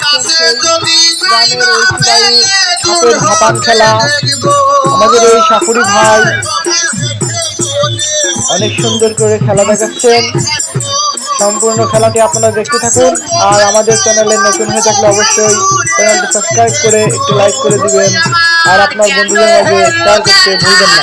গ্রামের ঐতিহ্যবাহী হাতের ঝাপান খেলা আমাদের এই সাকুরি ভাই। অনেক সুন্দর করে খেলা দেখাচ্ছেন। সম্পূর্ণ খেলাটি আপনারা দেখতে থাকুন। আর আমাদের চ্যানেলে নতুন হয়ে থাকলে অবশ্যই চ্যানেলটি সাবস্ক্রাইব করে একটি লাইক করে দিবেন। আর আপনার বন্ধুদের মাঝে শেয়ার করতে ভুলবেন না।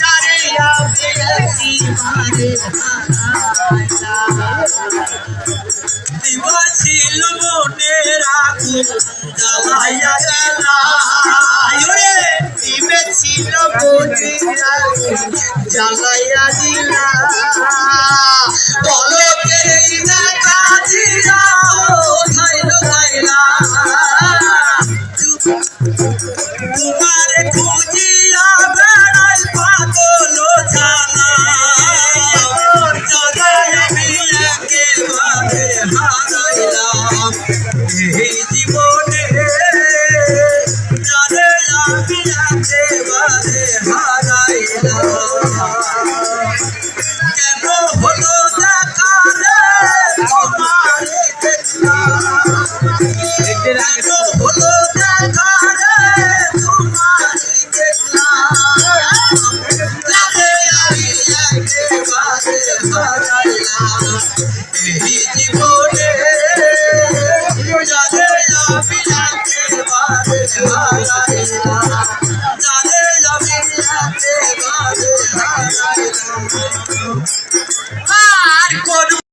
যারে আমি জীবনে হারাইলাম দিবা ছিল মনে রাখুন জ্বালাইয়া দিলা দেখা দিলা খাইল এই জীবনে জানে আমি একেবারে হারাইলাম। কেন হলো দেখা তোমার দেখলাম? to us.